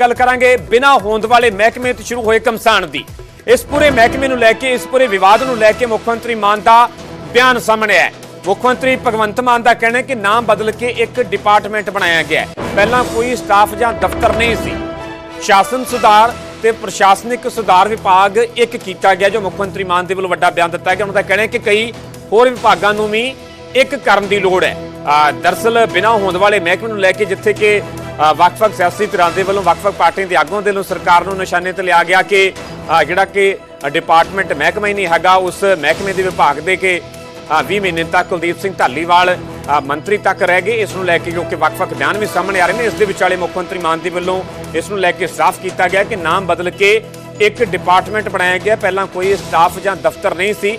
ਗੱਲ ਕਰਾਂਗੇ ਬਿਨਾ ਹੋਂਦ ਵਾਲੇ ਮਹਿਕਮੇ ਤੋਂ ਸ਼ੁਰੂ ਹੋਏ ਕਮਸਾਨ ਦੀ। ਇਸ ਪੂਰੇ ਮਹਿਕਮੇ ਨੂੰ ਲੈ ਕੇ ਇਸ ਪੂਰੇ ਵਿਵਾਦ ਨੂੰ ਲੈ ਕੇ ਮੁੱਖ ਮੰਤਰੀ ਮਾਨ ਦਾ ਬਿਆਨ ਸਾਹਮਣੇ ਆਇਆ। ਮੁੱਖ ਮੰਤਰੀ ਭਗਵੰਤ ਮਾਨ ਦਾ ਕਹਿਣਾ ਹੈ ਕਿ ਨਾਮ ਬਦਲ ਕੇ ਇੱਕ ਡਿਪਾਰਟਮੈਂਟ ਬਣਾਇਆ ਗਿਆ ਹੈ। ਪਹਿਲਾਂ ਕੋਈ ਸਟਾਫ ਜਾਂ ਦਫ਼ਤਰ ਨਹੀਂ ਸੀ। ਸ਼ਾਸਨ ਸੁਧਾਰ ਤੇ ਪ੍ਰਸ਼ਾਸਨਿਕ ਸੁਧਾਰ ਵਿਭਾਗ ਇੱਕ ਕੀਤਾ ਗਿਆ ਜੋ ਮੁੱਖ ਮੰਤਰੀ ਮਾਨ ਦੇ ਵੱਲੋਂ ਵੱਡਾ ਬਿਆਨ ਦਿੱਤਾ ਗਿਆ। ਉਹਨਾਂ ਦਾ ਕਹਿਣਾ ਹੈ ਕਿ ਕਈ ਹੋਰ ਵਿਭਾਗਾਂ ਨੂੰ ਵੀ ਇੱਕ ਕਰਨ ਦੀ ਲੋੜ ਹੈ। ਆ, ਦਰਅਸਲ ਬਿਨਾਂ ਹੋਂਦ ਵਾਲੇ ਮਹਿਕਮੇ ਨੂੰ ਲੈ ਕੇ ਜਿੱਥੇ ਕਿ ਵੱਖ-ਵੱਖ ਸਿਆਸੀ ਧਿਰਾਂ ਦੇ ਵੱਲੋਂ ਵੱਖ-ਵੱਖ ਪਾਰਟੀਆਂ ਦੇ ਆਗੂਆਂ ਦੇ ਵੱਲੋਂ ਸਰਕਾਰ ਨੂੰ ਨਿਸ਼ਾਨੇ ਤੇ ਲਿਆ ਗਿਆ ਕਿ ਜਿਹੜਾ ਕਿ ਡਿਪਾਰਟਮੈਂਟ ਮਹਿਕਮਾ ਹੀ ਨਹੀਂ ਹੈਗਾ ਉਸ ਮਹਿਕਮੇ ਦੇ ਵਿਭਾਗ ਦੇ ਕੇ ਅ, 20 ਮਹੀਨੇ ਤੱਕ ਕੁਲਦੀਪ ਸਿੰਘ ਢਾਲੀਵਾਲ ਮੰਤਰੀ ਤੱਕ ਰਹਿ ਗਏ। ਇਸ ਨੂੰ ਲੈ ਕੇ ਕਿਉਂਕਿ ਵੱਖ-ਵੱਖ ਬਿਆਨ ਵੀ ਸਾਹਮਣੇ ਆ ਰਹੇ ਨੇ। ਇਸ ਦੇ ਵਿਚਾਲੇ ਮੁੱਖ ਮੰਤਰੀ ਮਾਨ ਦੇ ਵੱਲੋਂ ਇਸ ਨੂੰ ਲੈ ਕੇ ਸਾਫ਼ ਕੀਤਾ ਗਿਆ ਕਿ ਨਾਮ ਬਦਲ ਕੇ ਇੱਕ ਡਿਪਾਰਟਮੈਂਟ ਬਣਾਇਆ ਗਿਆ। ਪਹਿਲਾਂ ਕੋਈ ਸਟਾਫ ਜਾਂ ਦਫ਼ਤਰ ਨਹੀਂ ਸੀ।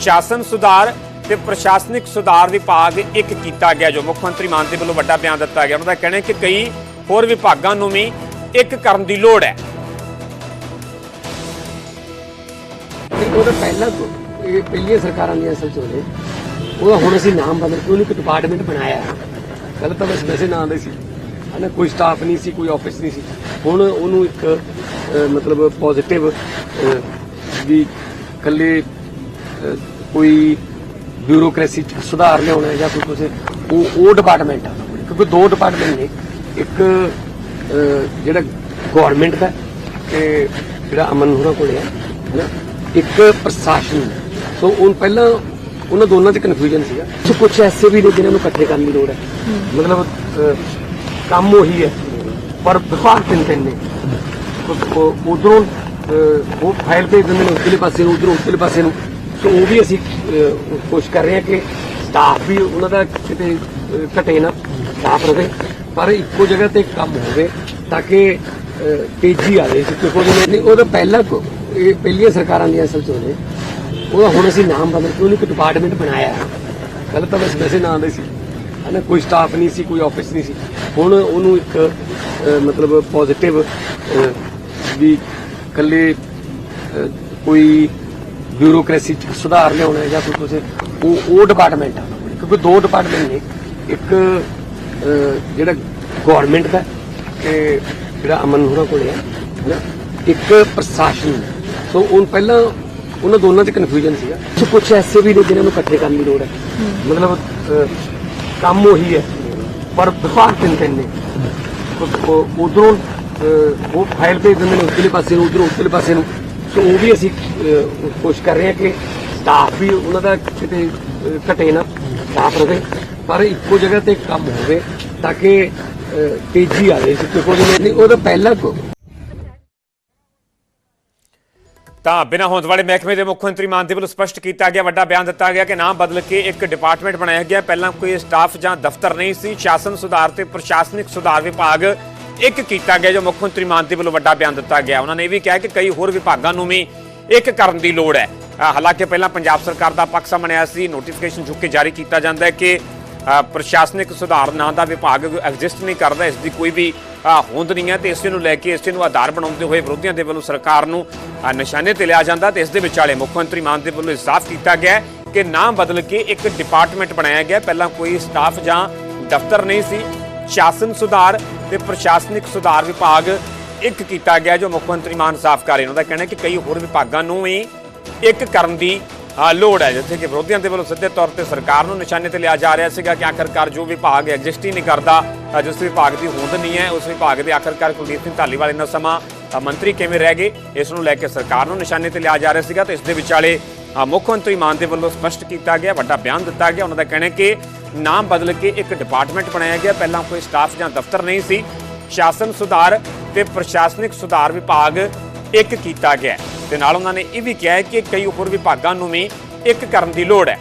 ਸ਼ਾਸਨ ਸੁਧਾਰ ਤੇ ਪ੍ਰਸ਼ਾਸਨਿਕ ਸੁਧਾਰ ਵਿਭਾਗ ਇੱਕ ਕੀਤਾ ਗਿਆ, ਜੋ ਮੁੱਖ ਮੰਤਰੀ ਮਾਨ ਦੇ ਵੱਲੋਂ ਵੱਡਾ ਬਿਆਨ ਦਿੱਤਾ ਗਿਆ। ਉਹਨਾਂ ਦਾ ਕਹਿਣਾ ਹੈ ਕਿ ਕਈ ਹੋਰ ਵਿਭਾਗਾਂ ਨੂੰ ਵੀ ਇੱਕ ਕਰਨ ਦੀ ਲੋੜ ਹੈ। ਨਹੀਂ ਉਹ ਇਹ ਪਹਿਲੀਆਂ ਸਰਕਾਰਾਂ ਦੀਆਂ ਅਸਲ ਚ ਉਹਦਾ ਹੁਣ ਅਸੀਂ ਨਾਮ ਬਦਲ ਕੇ ਉਹਨੂੰ ਇੱਕ ਡਿਪਾਰਟਮੈਂਟ ਬਣਾਇਆ ਪਹਿਲਾਂ ਤਾਂ ਬਸ ਵੈਸੇ ਨਾਂ ਦੇ ਸੀ। ਹਨਾ, ਕੋਈ ਸਟਾਫ ਨਹੀਂ ਸੀ, ਕੋਈ ਆਫਿਸ ਨਹੀਂ ਸੀ। ਹੁਣ ਉਹਨੂੰ ਇੱਕ ਮਤਲਬ ਪੋਜ਼ਿਟਿਵ ਵੀ ਇਕੱਲੇ ਕੋਈ ਬਿਊਰੋਕ੍ਰੇਸੀ ਚ ਸੁਧਾਰ ਲਿਆਉਣਾ ਜਾਂ ਕੋਈ ਕੁਝ ਉਹ ਉਹ ਡਿਪਾਰਟਮੈਂਟ ਆ। ਕਿਉਂਕਿ ਦੋ ਡਿਪਾਰਟਮੈਂਟ ਨੇ। ਇੱਕ ਜਿਹੜਾ ਗਵਰਨਮੈਂਟ ਦਾ ਤੇ ਜਿਹੜਾ ਅਮਨ ਹੋਰਾਂ ਕੋਲੇ ਹੈ ਹਨਾ? ਇੱਕ ਪ੍ਰਸ਼ਾਸਨ ਸੋ ਉਹ ਪਹਿਲਾਂ ਉਹਨਾਂ ਦੋਨਾਂ 'ਚ ਕਨਫਿਊਜ਼ਨ ਸੀਗਾ। ਸੋ ਕੁਝ ਐਸੇ ਵੀ ਨੇ ਜਿਨ੍ਹਾਂ ਨੂੰ ਇਕੱਠੇ ਕਰਨ ਦੀ ਲੋੜ ਹੈ। ਮਤਲਬ ਕੰਮ ਉਹੀ ਹੈ। ਪਰ ਵਿਭਾਗ ਤਿੰਨ ਤਿੰਨ ਨੇ। ਉਧਰੋਂ ਉਹ ਫਾਈਲ ਭੇਜ ਦਿੰਦੇ ਨੇ, ਉਧਰਲੇ ਪਾਸੇ ਨੂੰ, ਉਧਰੋਂ ਉਧਰਲੇ ਪਾਸੇ ਨੂੰ। ਸੋ ਉਹ ਵੀ ਅਸੀਂ ਕੋਸ਼ਿਸ਼ ਕਰ ਰਹੇ ਹਾਂ ਕਿ ਸਟਾਫ ਵੀ ਉਹਨਾਂ ਦਾ ਕਿਤੇ ਘਟੇ ਨਾ ਸਟਾਫ ਰਹੇ ਪਰ ਇੱਕੋ ਜਗ੍ਹਾ ਤੇ ਕੰਮ ਹੋਵੇ ਤਾਂ ਕਿ ਤੇਜ਼ੀ ਆਵੇ। ਕਿਉਂਕਿ ਉਹਦੇ ਨਹੀਂ ਉਹ ਤਾਂ ਪਹਿਲਾਂ ਇਹ ਪਹਿਲੀਆਂ ਸਰਕਾਰਾਂ ਦੀਆਂ ਅਸਲ ਚ ਨੇ। ਉਹਦਾ ਹੁਣ ਅਸੀਂ ਨਾਮ ਬਦਲ ਕੇ ਉਹਨੂੰ ਇੱਕ ਡਿਪਾਰਟਮੈਂਟ ਬਣਾਇਆ ਪਹਿਲਾਂ ਤਾਂ ਬਸ ਵੈਸੇ ਨਾਂ ਦੇ ਸੀ। ਹਨਾ, ਕੋਈ ਸਟਾਫ ਨਹੀਂ ਸੀ, ਕੋਈ ਆਫਿਸ ਨਹੀਂ ਸੀ। ਹੁਣ ਉਹਨੂੰ ਇੱਕ ਮਤਲਬ ਪੋਜ਼ਿਟਿਵ ਵੀ ਇਕੱਲੇ ਕੋਈ ਬਿਊਰੋਕ੍ਰੇਸੀ ਚ ਸੁਧਾਰ ਲਿਆਉਣਾ ਹੈ ਜਾਂ ਕੋਈ ਕੁਝ ਉਹ ਉਹ ਡਿਪਾਰਟਮੈਂਟ ਆ। ਕਿਉਂਕਿ ਦੋ ਡਿਪਾਰਟਮੈਂਟ ਨੇ। ਇੱਕ ਜਿਹੜਾ ਗਵਰਨਮੈਂਟ ਦਾ ਤੇ ਜਿਹੜਾ ਅਮਨ ਹੋਰਾਂ ਕੋਲੇ ਹੈ ਹਨਾ? ਇੱਕ ਪ੍ਰਸ਼ਾਸਨ ਸੋ ਉਹ ਪਹਿਲਾਂ ਉਹਨਾਂ ਦੋਨਾਂ 'ਚ ਕਨਫਿਊਜ਼ਨ ਸੀਗਾ। ਸੋ ਕੁਝ ਐਸੇ ਵੀ ਨੇ ਜਿਨ੍ਹਾਂ ਨੂੰ ਇਕੱਠੇ ਕਰਨ ਦੀ ਲੋੜ ਹੈ। ਮਤਲਬ ਕੰਮ ਉਹੀ ਹੈ, ਪਰ ਵਿਭਾਗ ਤਿੰਨ ਤਿੰਨ ਨੇ। ਉਧਰੋਂ ਉਹ ਫਾਈਲ ਭੇਜ ਦਿੰਦੇ ਨੇ, ਉਧਰਲੇ ਪਾਸੇ ਨੂੰ, ਉਧਰੋਂ ਉਧਰਲੇ ਪਾਸੇ ਨੂੰ। ਸੋ ਉਹ ਵੀ ਅਸੀਂ ਕੋਸ਼ਿਸ਼ ਕਰ ਰਹੇ ਹਾਂ ਕਿ ਸਟਾਫ ਵੀ ਉਹਨਾਂ ਦਾ ਕਿਤੇ ਘਟੇ ਨਾ ਸਟਾਫ ਰਹੇ ਪਰ ਇੱਕੋ ਜਗ੍ਹਾ ਤੇ ਕੰਮ ਹੋਵੇ ਤਾਂ ਕਿ ਤੇਜ਼ੀ ਆਵੇ ਕਿਉਂਕਿ ਉਹਦੇ ਨਹੀਂ, ਉਹ ਤਾਂ ਪਹਿਲਾਂ ਹੋਂਦ ਵਾਲੇ ਮਹਿਕਮੇ ਦੇ ਮੁੱਖ ਮੰਤਰੀ ਮਾਨ ਦੇ ਵੱਲੋਂ ਸਪਸ਼ਟ ਕੀਤਾ ਗਿਆ, ਵੱਡਾ ਬਿਆਨ ਦਿੱਤਾ ਗਿਆ ਕਿ ਨਾਮ ਬਦਲ ਕੇ ਇੱਕ ਡਿਪਾਰਟਮੈਂਟ ਬਣਾਇਆ ਗਿਆ। ਪਹਿਲਾਂ ਕੋਈ ਸਟਾਫ ਜਾਂ ਦਫ਼ਤਰ ਨਹੀਂ ਸੀ। ਸ਼ਾਸਨ ਸੁਧਾਰ ਤੇ ਪ੍ਰਸ਼ਾਸਨਿਕ ਸੁਧਾਰ ਵਿਭਾਗ ਇੱਕ ਕੀਤਾ ਗਿਆ, ਜੋ ਮੁੱਖ ਮੰਤਰੀ ਮਾਨ ਦੇ ਵੱਲੋਂ ਵੱਡਾ ਬਿਆਨ ਦਿੱਤਾ ਗਿਆ। ਉਹਨਾਂ ਨੇ ਇਹ ਵੀ ਕਿਹਾ ਕਿ ਕਈ ਹੋਰ ਵਿਭਾਗਾਂ ਨੂੰ ਵੀ ਇੱਕ ਕਰਨ ਦੀ ਲੋੜ ਹੈ। ਹਾਲਾਂਕਿ ਪਹਿਲਾਂ ਪੰਜਾਬ ਸਰਕਾਰ ਦਾ ਪੱਖ ਸਾਹਮਣੇ ਆਇਆ ਸੀ। ਨੋਟੀਫਿਕੇਸ਼ਨ ਚੁੱਕ ਕੇ ਜਾਰੀ ਕੀਤਾ ਜਾਂਦਾ ਹੈ ਕਿ ਪ੍ਰਸ਼ਾਸਨਿਕ ਸੁਧਾਰ ਨਾਂ ਦਾ ਵਿਭਾਗ ਐਗਜ਼ਿਸਟ ਨਹੀਂ ਕਰਦਾ। ਇਸ ਦੀ ਕੋਈ ਵੀ ਹੋਂਦ ਨਹੀਂ ਹੈ ਤੇ ਇਸੇ ਨੂੰ ਲੈ ਕੇ ਇਸੇ ਨੂੰ ਆਧਾਰ ਬਣਾਉਂਦੇ ਹੋਏ ਵਿਰੋਧੀਆਂ ਦੇ ਵੱਲੋਂ ਸਰਕਾਰ ਨੂੰ ਨਿਸ਼ਾਨੇ ਤੇ ਲਿਆ ਜਾਂਦਾ ਤੇ ਇਸ ਦੇ ਵਿਚਾਲੇ ਮੁੱਖ ਮੰਤਰੀ ਮਾਨ ਦੇ ਵੱਲੋਂ ਇਹ ਕੀਤਾ ਗਿਆ ਕਿ ਨਾਮ ਬਦਲ ਕੇ ਇੱਕ ਡਿਪਾਰਟਮੈਂਟ ਬਣਾਇਆ ਗਿਆ। ਪਹਿਲਾਂ ਕੋਈ ਸਟਾਫ ਜਾਂ ਦਫ਼ਤਰ ਨਹੀਂ ਸੀ। ਸ਼ਾਸਨ ਸੁਧਾਰ ਤੇ ਪ੍ਰਸ਼ਾਸਨਿਕ ਸੁਧਾਰ ਵਿਭਾਗ ਇੱਕ ਕੀਤਾ ਗਿਆ ਜੋ ਮੁੱਖ ਮੰਤਰੀ ਮਾਨ ਸਾਫ਼ ਕਰ ਰਹੇ ਉਹਨਾਂ ਦਾ ਕਹਿਣਾ ਕਿ ਕਈ ਹੋਰ ਵਿਭਾਗਾਂ ਨੂੰ ਵੀ ਇੱਕ ਕਰਨ ਦੀ ਲੋੜ ਹੈ ਜਿੱਥੇ ਕਿ ਵਿਰੋਧੀਆਂ ਦੇ ਵੱਲੋਂ ਸਿੱਧੇ ਤੌਰ ਤੇ ਸਰਕਾਰ ਨੂੰ ਨਿਸ਼ਾਨੇ ਤੇ ਲਿਆ ਜਾ ਰਿਹਾ ਸੀਗਾ ਕਿ ਆਖਰਕਾਰ ਜੋ ਵਿਭਾਗ ਐਗਜ਼ਿਸਟ ਹੀ ਨਹੀਂ ਕਰਦਾ ਅ, ਜਿਸ ਵਿਭਾਗ ਦੀ ਹੋਂਦ ਨਹੀਂ ਹੈ ਉਸ ਵਿਭਾਗ ਦੇ ਆਖਰਕਾਰ ਕੁਲਦੀਪ ਸਿੰਘ ਧਾਲੀਵਾਲ ਇਹਨਾਂ ਸਮਾਂ ਮੰਤਰੀ ਕਿਵੇਂ ਰਹਿ ਗਏ ਇਸ ਨੂੰ ਲੈ ਕੇ ਸਰਕਾਰ ਨੂੰ ਨਿਸ਼ਾਨੇ ਤੇ ਲਿਆ ਜਾ ਰਿਹਾ ਸੀਗਾ ਤੇ ਇਸ ਦੇ ਵਿਚਾਲੇ ਮੁੱਖ ਮੰਤਰੀ ਮਾਨ ਦੇ ਵੱਲੋਂ ਸਪਸ਼ਟ ਕੀਤਾ ਗਿਆ ਵੱਡਾ ਬਿਆਨ ਦਿੱਤਾ ਗਿਆ। ਉਹਨਾਂ ਦਾ ਕਹਿਣਾ ਕਿ ਨਾਮ ਬਦਲ ਕੇ ਇੱਕ ਡਿਪਾਰਟਮੈਂਟ ਬਣਾਇਆ ਗਿਆ। ਪਹਿਲਾਂ ਕੋਈ ਸਟਾਫ ਜਾਂ ਦਫ਼ਤਰ ਨਹੀਂ ਸੀ। ਸ਼ਾਸਨ ਸੁਧਾਰ ਤੇ ਪ੍ਰਸ਼ਾਸਨਿਕ ਸੁਧਾਰ ਵਿਭਾਗ ਇੱਕ ਕੀਤਾ ਗਿਆ। ਹੈ। ਤੇ ਨਾਲ ਉਹਨਾਂ ਨੇ ਇਹ ਵੀ ਕਿਹਾ ਕਿ ਕਈ ਹੋਰ ਵਿਭਾਗਾਂ ਨੂੰ ਵੀ ਇੱਕ ਕਰਨ ਦੀ ਲੋੜ ਹੈ।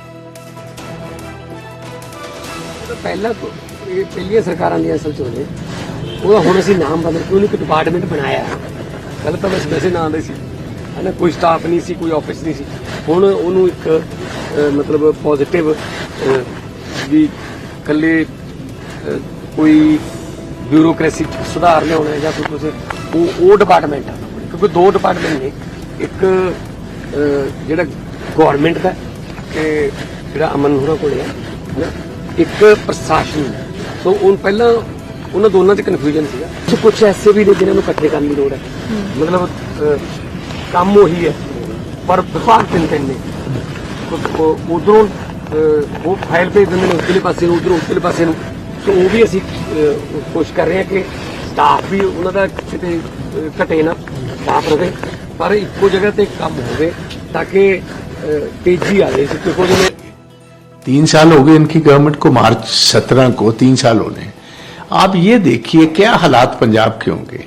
ਪਹਿਲਾਂ ਇਹ ਪਹਿਲੀਆਂ ਸਰਕਾਰਾਂ ਦੀਆਂ ਅਸਲ ਚ ਉਹਦੇ ਉਹਦਾ ਹੁਣ ਅਸੀਂ ਨਾਮ ਬਦਲ ਕੇ ਉਹਨੂੰ ਇੱਕ ਡਿਪਾਰਟਮੈਂਟ ਬਣਾਇਆ। ਪਹਿਲਾਂ ਤਾਂ ਬਸ ਵੈਸੇ ਨਾਂ ਦੇ ਸੀ। ਹਨਾ, ਕੋਈ ਸਟਾਫ ਨਹੀਂ ਸੀ, ਕੋਈ ਆਫਿਸ ਨਹੀਂ ਸੀ। ਹੁਣ ਉਹਨੂੰ ਇੱਕ ਮਤਲਬ ਪੋਜ਼ਿਟਿਵ ਵੀ ਇਕੱਲੇ ਕੋਈ ਬਿਊਰੋਕ੍ਰੇਸੀ ਚ ਸੁਧਾਰ ਲਿਆਉਣਾ ਜਾਂ ਕੋਈ ਕੁਝ ਉਹ ਉਹ ਡਿਪਾਰਟਮੈਂਟ ਆ। ਕਿਉਂਕਿ ਦੋ ਡਿਪਾਰਟਮੈਂਟ ਨੇ। ਇੱਕ ਜਿਹੜਾ ਗਵਰਨਮੈਂਟ ਦਾ ਤੇ ਜਿਹੜਾ ਅਮਨ ਹੋਰਾਂ ਕੋਲੇ ਹੈ ਨਾ ਇੱਕ ਪ੍ਰਸ਼ਾਸਨ ਸੋ ਉਹ ਪਹਿਲਾਂ ਉਹਨਾਂ ਦੋਨਾਂ 'ਚ ਕਨਫਿਊਜ਼ਨ ਸੀਗਾ। ਸੋ ਕੁਝ ਐਸੇ ਵੀ ਨੇ ਜਿਨ੍ਹਾਂ ਨੂੰ ਇਕੱਠੇ ਕਰਨ ਦੀ ਲੋੜ ਹੈ। ਮਤਲਬ ਕੰਮ ਉਹੀ ਹੈ, ਪਰ ਵਿਭਾਗ ਤਿੰਨ ਤਿੰਨ ਨੇ। ਉਧਰੋਂ ਉਹ ਫਾਈਲ ਭੇਜ ਦਿੰਦੇ ਨੇ ਉਧਰਲੇ ਪਾਸੇ ਨੂੰ ਉਧਰੋਂ ਉਧਰਲੇ ਪਾਸੇ ਨੂੰ ਸੋ ਉਹ ਵੀ ਅਸੀਂ ਅਹ, ਕੋਸ਼ਿਸ਼ ਕਰ ਰਹੇ ਹਾਂ ਕਿ ਸਟਾਫ ਵੀ ਉਹਨਾਂ ਦਾ ਕਿਤੇ ਅਹ, ਘਟੇ ਨਾ ਸਟਾਫ ਰਵੇ ਪਰ ਇੱਕੋ ਜਗ੍ਹਾ ਤੇ ਕੰਮ ਹੋਵੇ ਤਾਂ ਕਿ ਅਹ, ਤੇਜ਼ੀ ਆਵੇ ਇਸ ਕਿਉਂਕਿ ਉਹਦੇ ਵਿੱਚ तीन साल हो गए इनकी गवर्नमेंट को मार्च सत्रह को तीन साल होने आप ये देखिए क्या हालात पंजाब के होंगे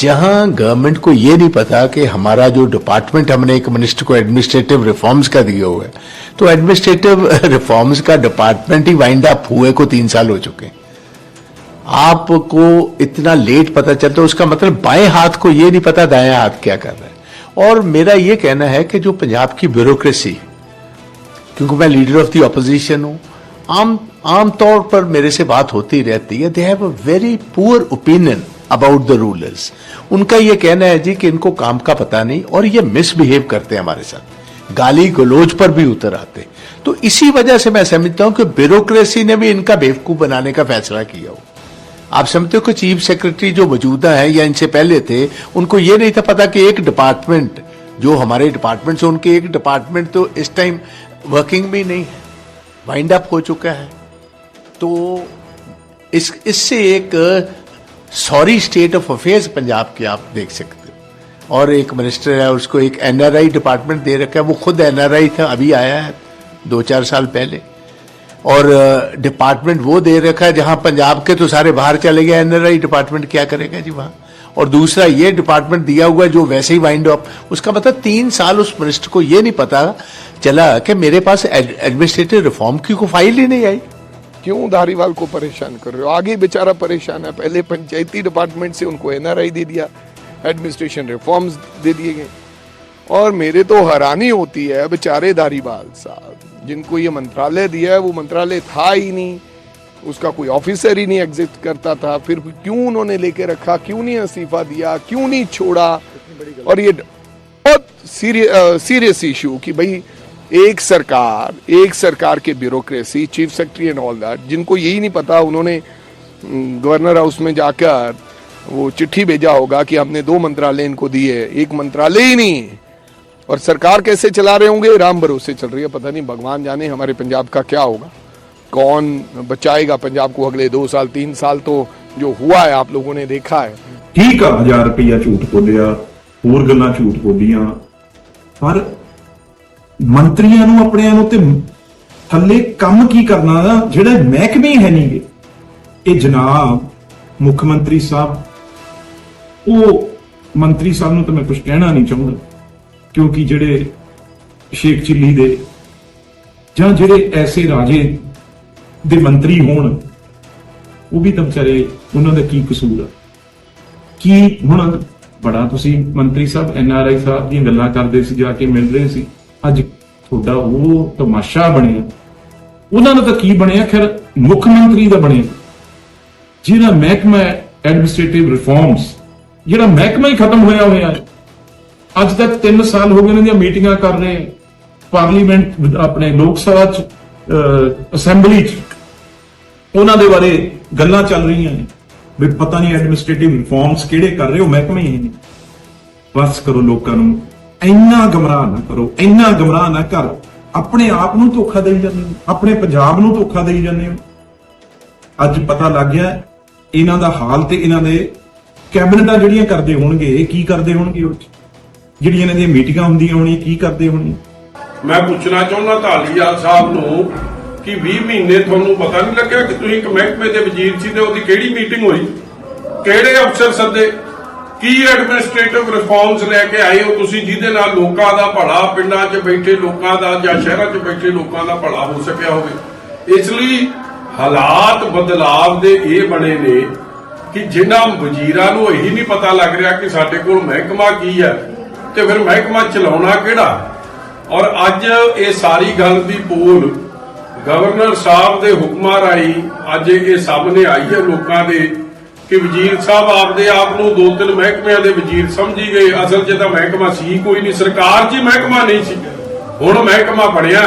जहाँ गवर्नमेंट को ये नहीं पता कि हमारा जो डिपार्टमेंट हमने एक मिनिस्टर को एडमिनिस्ट्रेटिव रिफॉर्म्स का दिया हुआ है तो एडमिनिस्ट्रेटिव रिफॉर्म्स का डिपार्टमेंट ही वाइंड अप हुए को तीन साल हो चुके आपको इतना लेट पता चलता है, उसका मतलब बाएँ हाथ को ये नहीं पता दाएँ हाथ क्या कर रहा है। और मेरा ये कहना है कि जो पंजाब की ब्यूरोक्रेसी क्योंकि मैं लीडर ऑफ़ द ऑपोजिशन हूँ, आम आम तौर पर मेरे से बात होती रहती है they have a very poor opinion about the rulers उनका यह कहना है जी कि इनको काम का पता नहीं और ये मिसबिहेव करते हैं हमारे साथ। गाली गलोच पर भी उतर आते तो इसी वजह से मैं समझता हूँ कि ब्यूरोक्रेसी ने भी इनका बेवकूफ़ बनाने का फैसला किया हो। आप समझते हो कि चीफ सेक्रेटरी जो मौजूदा है या इनसे पहले थे, उनको ये नहीं था पता कि एक डिपार्टमेंट जो हमारे डिपार्टमेंट से उनके एक डिपार्टमेंट तो इस टाइम वर्किंग भी नहीं है। वाइंड अप हो चुका है। तो इस, इससे एक sorry state of affairs Punjab के आप देख सकते हो। और एक मिनिस्टर है, उसको एक एनआरआई डिपार्टमेंट दे रखा है। वो खुद एनआरआई था, अभी आया है दो चार साल पहले। और डिपार्टमेंट वो दे रखा है, जहाँ पंजाब के तो सारे बाहर चले गए एनआरआई डिपार्टमेंट क्या करेगा जी वहाँ? और दूसरा ये डिपार्टमेंट दिया हुआ जो वैसे ही वाइंड अप उसका मतलब तीन साल उस मिनिस्टर को ये नहीं पता चला कि मेरे पास एडमिनिस्ट्रेटिव रिफॉर्म की कोई फ़ाइल ही नहीं आई। क्यों धारीवाल को परेशान कर रहे हो? आगे बेचारा परेशान है। पहले पंचायती डिपार्टमेंट से उनको एनआरआई दे दिया एडमिनिस्ट्रेशन रिफॉर्म्स दे दिए गए। और मेरे तो हैरानी होती है बेचारे धारीवाल साहब। जिनको ये मंत्रालय दिया है, वो मंत्रालय था ही नहीं। उसका कोई ऑफिसर ही नहीं एग्जिस्ट करता था। फिर क्यों उन्होंने लेके रखा? क्यों नहीं इस्तीफा दिया? क्यों नहीं छोड़ा? और ये बहुत सीरियस इशू कि भाई एक सरकार एक सरकार के bureaucracy chief secretary and all that जिनको यही नहीं पता, उन्होंने गवर्नर हाउस में जाकर वो चिट्ठी भेजा होगा कि हमने दो मंत्रालय इनको दिए, एक मंत्रालय ही नहीं। और सरकार कैसे चला रहे होंगे? राम भरोसे चल रही है, पता नहीं, भगवान जाने हमारे पंजाब का क्या होगा। कौन बचाएगा पंजाब को अगले दो साल, तीन साल तो जो हुआ है, आप लोगों ने देखा है। ठीक है, हज़ार रुपया झूठ बोलिया और गल् झूठ बोलिया पर ਮੰਤਰੀਆਂ ਨੂੰ ਆਪਣਿਆਂ ਨੂੰ ਤੇ ਥੱਲੇ ਕੰਮ ਕੀ ਕਰਨਾ ਨਾ, ਜਿਹੜੇ ਮਹਿਕਮੇ ਹੈ ਨਹੀਂਗੇ ਇਹ ਜਨਾਬ, ਮੁੱਖ ਮੰਤਰੀ ਸਾਹਿਬ, ਉਹ ਮੰਤਰੀ ਸਾਹਿਬ ਨੂੰ ਤਾਂ ਮੈਂ ਕੁਝ ਕਹਿਣਾ ਨਹੀਂ ਚਾਹੁੰਦਾ, ਕਿਉਂਕਿ ਜਿਹੜੇ ਸ਼ੇਖ ਚਿੱਲੀ ਦੇ ਜਾਂ ਜਿਹੜੇ ਐਸੇ ਰਾਜੇ ਦੇ ਮੰਤਰੀ ਹੋਣ, ਉਹ ਵੀ ਤਾਂ ਵਿਚਾਰੇ ਉਹਨਾਂ ਦਾ ਕੀ ਕਸੂਰ ਆ? ਕੀ ਹੁਣ ਬੜਾ ਤੁਸੀਂ ਮੰਤਰੀ ਸਾਹਿਬ, ਐਨ ਆਰ ਆਈ ਸਾਹਿਬ ਦੀਆਂ ਗੱਲਾਂ ਕਰਦੇ ਸੀ, ਜਾ ਕੇ ਮਿਲ ਰਹੇ ਸੀ, ਅੱਜ ਤੁਹਾਡਾ ਉਹ ਤਮਾਸ਼ਾ ਬਣਿਆ। ਉਹਨਾਂ ਦਾ ਤਾਂ ਕੀ ਬਣਿਆ? ਖੈਰ ਮੁੱਖ ਮੰਤਰੀ ਦਾ ਬਣਿਆ। ਜਿਹੜਾ ਮਹਿਕਮਾ ਐਡਮਿਨਿਸਟ੍ਰੇਟਿਵ ਰਿਫਾਰਮਸ ਜਿਹੜਾ ਮਹਿਕਮਾ ਹੀ ਖਤਮ ਹੋਇਆ ਹੋਇਆ ਹੈ। ਅੱਜ ਤੱਕ 3 ਸਾਲ ਹੋ ਗਏ ਉਹਨਾਂ ਦੀਆਂ ਮੀਟਿੰਗਾਂ ਕਰ ਰਹੇ। ਪਾਰਲੀਮੈਂਟ ਆਪਣੇ ਲੋਕ ਸਭਾ ਚ ਅਹ, ਅਸੈਂਬਲੀ ਚ। ਉਹਨਾਂ ਦੇ ਬਾਰੇ ਗੱਲਾਂ ਚੱਲ ਰਹੀਆਂ ਨੇ। ਵੀ ਪਤਾ ਨਹੀਂ ਐਡਮਿਨਿਸਟ੍ਰੇਟਿਵ ਰਿਫਾਰਮਸ ਕਿਹੜੇ ਕਰ ਰਹੇ ਹੋ ਮਹਿਕਮੇ ਹੀ ਨਹੀਂ। ਬਸ ਕਰੋ ਲੋਕਾਂ ਨੂੰ ਇੰਨਾ ਗਮਰਾਹ ਨਾ ਕਰੋ, ਇੰਨਾ ਗਮਰਾਹ ਨਾ ਕਰ। ਆਪਣੇ ਆਪ ਨੂੰ ਧੋਖਾ ਦੇਈ ਜਾਂਦੇ ਹੋ, ਆਪਣੇ ਪੰਜਾਬ ਨੂੰ ਧੋਖਾ ਦੇਈ ਜਾਂਦੇ ਹੋ। ਅੱਜ ਪਤਾ ਲੱਗ ਗਿਆ, ਇਹਨਾਂ ਦਾ ਹਾਲ ਤੇ ਇਹਨਾਂ ਦੇ ਕੈਬਨਿਟਾਂ ਜਿਹੜੀਆਂ ਕਰਦੇ ਹੋਣਗੇ ਕੀ ਕਰਦੇ ਹੋਣਗੇ ਉਹ ਜਿਹੜੀਆਂ ਇਹਨਾਂ ਦੀਆਂ ਮੀਟਿੰਗਾਂ ਹੁੰਦੀਆਂ ਹੋਣੀਆਂ ਕੀ ਕਰਦੇ ਹੋਣਗੇ? ਮੈਂ ਪੁੱਛਣਾ ਚਾਹੁੰਦਾ ਧਾਲੀਵਾਲ ਸਾਹਿਬ ਨੂੰ ਕਿ 20 ਮਹੀਨੇ ਤੁਹਾਨੂੰ ਪਤਾ ਨਹੀਂ ਲੱਗਿਆ ਕਿ ਤੁਸੀਂ ਇੱਕ ਦੇ ਵਜ਼ੀਰ ਸੀ ਤੇ ਉਹਦੀ ਕਿਹੜੀ ਮੀਟਿੰਗ ਹੋਈ? ਕਿਹੜੇ ਅਫਸਰ ਸੱਦੇ? ਕੀ ਐਡਮਿਨਿਸਟ੍ਰੇਟਿਵ ਰਿਫਾਰਮਸ ਲੈ ਕੇ ਆਏ ਹੋ ਤੁਸੀਂ ਜਿਹਦੇ ਨਾਲ ਲੋਕਾਂ ਦਾ ਭਲਾ, ਪਿੰਡਾਂ 'ਚ ਬੈਠੇ ਲੋਕਾਂ ਦਾ ਜਾਂ ਸ਼ਹਿਰਾਂ 'ਚ ਬੈਠੇ ਲੋਕਾਂ ਦਾ ਭਲਾ ਹੋ ਸਕਿਆ ਹੋਵੇ? ਇਸ ਲਈ ਹਾਲਾਤ ਬਦਲਾਵ ਦੇ ਇਹ ਬਣੇ ਨੇ ਕਿ ਜਿਨ੍ਹਾਂ ਵਜ਼ੀਰਾਂ ਨੂੰ ਇਹੀ ਨਹੀਂ ਪਤਾ ਲੱਗ ਰਿਹਾ ਕਿ ਸਾਡੇ ਕੋਲ ਮਹਿਕਮਾ ਕੀ ਹੈ ਤੇ ਫਿਰ ਮਹਿਕਮਾ ਚਲਾਉਣਾ ਕਿਹੜਾ? ਔਰ ਅੱਜ ਇਹ ਸਾਰੀ ਗੱਲ ਦੀ ਪੋਲ ਗਵਰਨਰ ਸਾਹਿਬ ਦੇ ਹੁਕਮਾਂ ਰਾਹੀਂ ਅੱਜ ਇਹ ਸਾਹਮਣੇ ਆਈ ਹੈ ਲੋਕਾਂ ਦੇ ਕਿ ਵਜ਼ੀਰ ਸਾਹਿਬ ਆਪਦੇ ਆਪ ਨੂੰ ਦੋ ਤਿੰਨ ਮਹਿਕਮਿਆਂ ਦੇ ਵਜ਼ੀਰ ਸਮਝੀ ਗਏ ਅਸਲ 'ਚ ਤਾਂ ਮਹਿਕਮਾ ਸੀ ਕੋਈ ਨਹੀਂ ਸਰਕਾਰ 'ਚ ਹੀ ਮਹਿਕਮਾ ਨਹੀਂ ਸੀ ਹੁਣ ਮਹਿਕਮਾ ਬਣਿਆ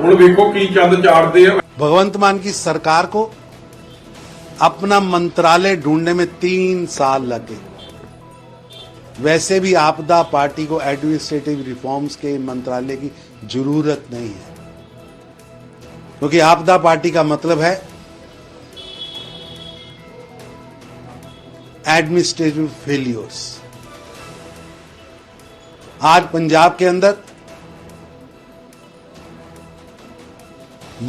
ਹੁਣ ਵੇਖੋ ਕੀ ਚੰਦ ਚਾੜਦੇ ਆ भगवंत मान की सरकार को अपना मंत्रालय ढूंढने में तीन साल लगे वैसे भी आपदा पार्टी को एडमिनिस्ट्रेटिव रिफॉर्म्स के मंत्रालय की जरूरत नहीं है क्योंकि आपदा पार्टी का मतलब है एडमिनिस्ट्रेटिव फेलियर्स आज पंजाब के अंदर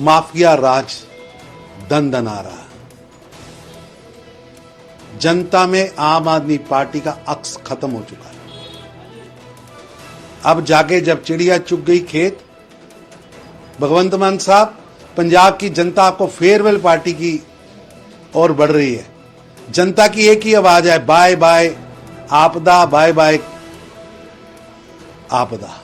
माफिया राज दन दन आ रहा जनता में आम आदमी पार्टी का अक्स खत्म हो चुका है। अब जाके जब चिड़िया चुग गई खेत, भगवंत मान साहब, पंजाब की जनता आपको फेयरवेल पार्टी की ओर बढ़ रही है। जनता की एक ही आवाज है बाय बाय आपदा बाय बाय आपदा